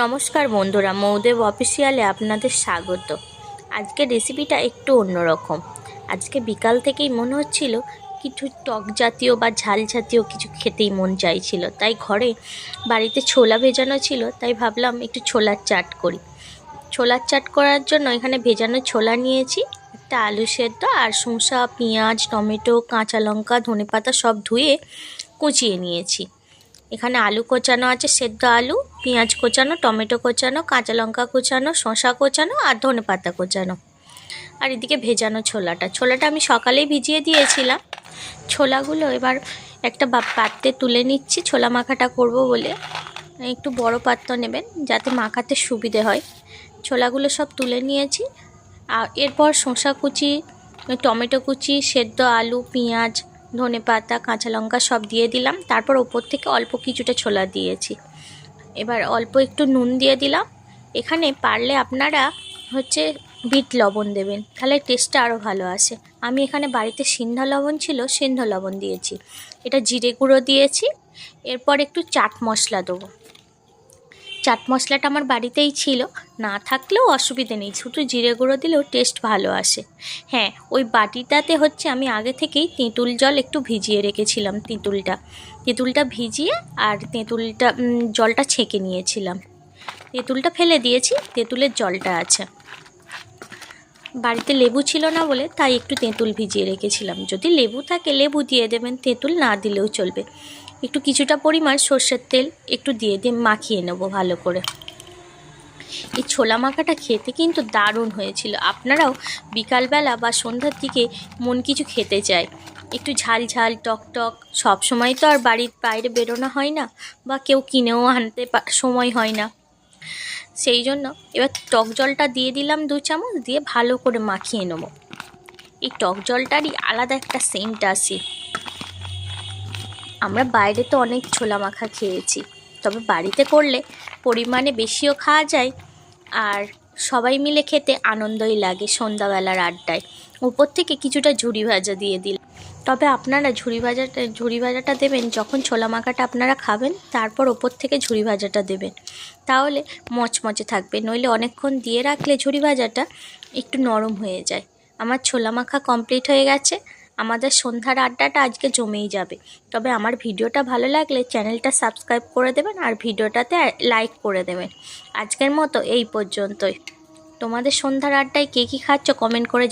নমস্কার বন্ধুরা, মৌদেব অফিসিয়ালে আপনাদের স্বাগত। আজকে রেসিপিটা একটু অন্যরকম। আজকে বিকাল থেকেই মনে হচ্ছিল কিছু টক জাতীয় বা ঝাল জাতীয় কিছু খেতেই মন চাইছিল। তাই ঘরে বাড়িতে ছোলা ভেজানো ছিল, তাই ভাবলাম একটু ছোলার চাট করি। ছোলার চাট করার জন্য এখানে ভেজানো ছোলা নিয়েছি, একটা আলু সেদ্ধ আর শসা, পেঁয়াজ, টমেটো, কাঁচা লঙ্কা, ধনেপাতা সব ধুয়ে কুচিয়ে নিয়েছি। এখানে আলু কোচানো আছে, সেদ্ধ আলু, পেঁয়াজ কোচানো, টমেটো কোচানো, কাঁচা লঙ্কা কোচানো, শসা কোচানো আর ধনে পাতা কোচানো। আর এদিকে ভেজানো ছোলাটা। ছোলাটা আমি সকালেই ভিজিয়ে দিয়েছিলাম। ছোলাগুলো এবার একটা পাত্রে তুলে নিচ্ছি। ছোলা মাখাটা করব বলে। একটু বড় পাত্র নেবেন যাতে মাখাতে সুবিধে হয়। ছোলাগুলো সব তুলে নিয়েছি। আর এরপর শসা কুচি, টমেটো কুচি, সেদ্ধ আলু, পেঁয়াজ ধনে পাতা, কাঁচা লঙ্কা সব দিয়ে দিলাম। তারপর ওপর থেকে অল্প কিছুটা ছোলা দিয়েছি। এবার অল্প একটু নুন দিয়ে দিলাম। এখানে পারলে আপনারা হচ্ছে বিট লবণ দেবেন। তাহলে টেস্টটা আরও ভালো আসে। আমি এখানে বাড়িতে সিন্ধা লবণ ছিল সিন্ধ লবণ দিয়েছি। এটা জিরে গুঁড়ো দিয়েছি। এরপর একটু চাট মশলা দেবো। চাট মশলাটা আমার বাড়িতেই ছিল। না থাকলেও অসুবিধে নেই। শুধু জিরে গুঁড়ো দিলেও টেস্ট ভালো আসে। হ্যাঁ ওই বাটিটাতে হচ্ছে আমি আগে থেকেই তেঁতুল জল একটু ভিজিয়ে রেখেছিলাম তেঁতুলটা। তেঁতুলটা ভিজিয়ে আর তেঁতুলটা জলটা ছেঁকে নিয়েছিলাম। তেঁতুলটা ফেলে দিয়েছি, তেঁতুলের জলটা আছে। বাড়িতে লেবু ছিল না বলে তাই একটু তেঁতুল ভিজিয়ে রেখেছিলাম। যদি লেবু থাকে, লেবু দিয়ে দেবেন, তেঁতুল না দিলেও চলবে। একটু কিছুটা পরিমাণ সর্ষের তেল একটু দিয়ে দিয়ে মাখিয়ে নেব ভালো করে। এই ছোলা মাখাটা খেতে কিন্তু দারুণ হয়েছিল। আপনারাও বিকালবেলা বা সন্ধ্যার দিকে মন কিছু খেতে চায়। একটু ঝাল ঝাল, টক টক সব সময় তো আর বাড়ির বাইরে বেরোনো হয় না বা কেউ কিনেও আনতে সময় হয় না। সেই জন্য এবার টক জলটা দিয়ে দিলাম দু চামচ, দিয়ে ভালো করে মাখিয়ে নেব। এই টক জলটারই আলাদা একটা সেন্ট আসে আমরা বাইরে তো অনেক ছোলা মাখা খেয়েছি, তবে বাড়িতে করলে পরিমাণে বেশিও খাওয়া যায় আর সবাই মিলে খেতে আনন্দই লাগে সন্ধ্যাবেলার আড্ডায়। উপর থেকে কিছুটা ঝুড়ি ভাজা দিয়ে দিল তবে আপনারা ঝুড়ি ভাজাটা ঝুড়ি ভাজাটা দেবেন যখন ছোলা মাখাটা আপনারা খাবেন, তারপর ওপর থেকে ঝুড়ি ভাজাটা দেবেন। তাহলে মচমচে থাকবে, নইলে অনেকক্ষণ দিয়ে রাখলে ঝুড়ি ভাজাটা একটু নরম হয়ে যায়। আমার ছোলা মাখা কমপ্লিট হয়ে গেছে, আমাদের সন্ধ্যার আড্ডাটা আজকে জমেই যাবে। তবে আমার ভিডিওটা ভালো লাগলে চ্যানেলটা সাবস্ক্রাইব করে দেবেন আর ভিডিওটাতে লাইক করে দেবেন। আজকের মতো এই পর্যন্তই। তোমাদের সন্ধ্যার আড্ডায় কে কী খাচ্ছ কমেন্ট করে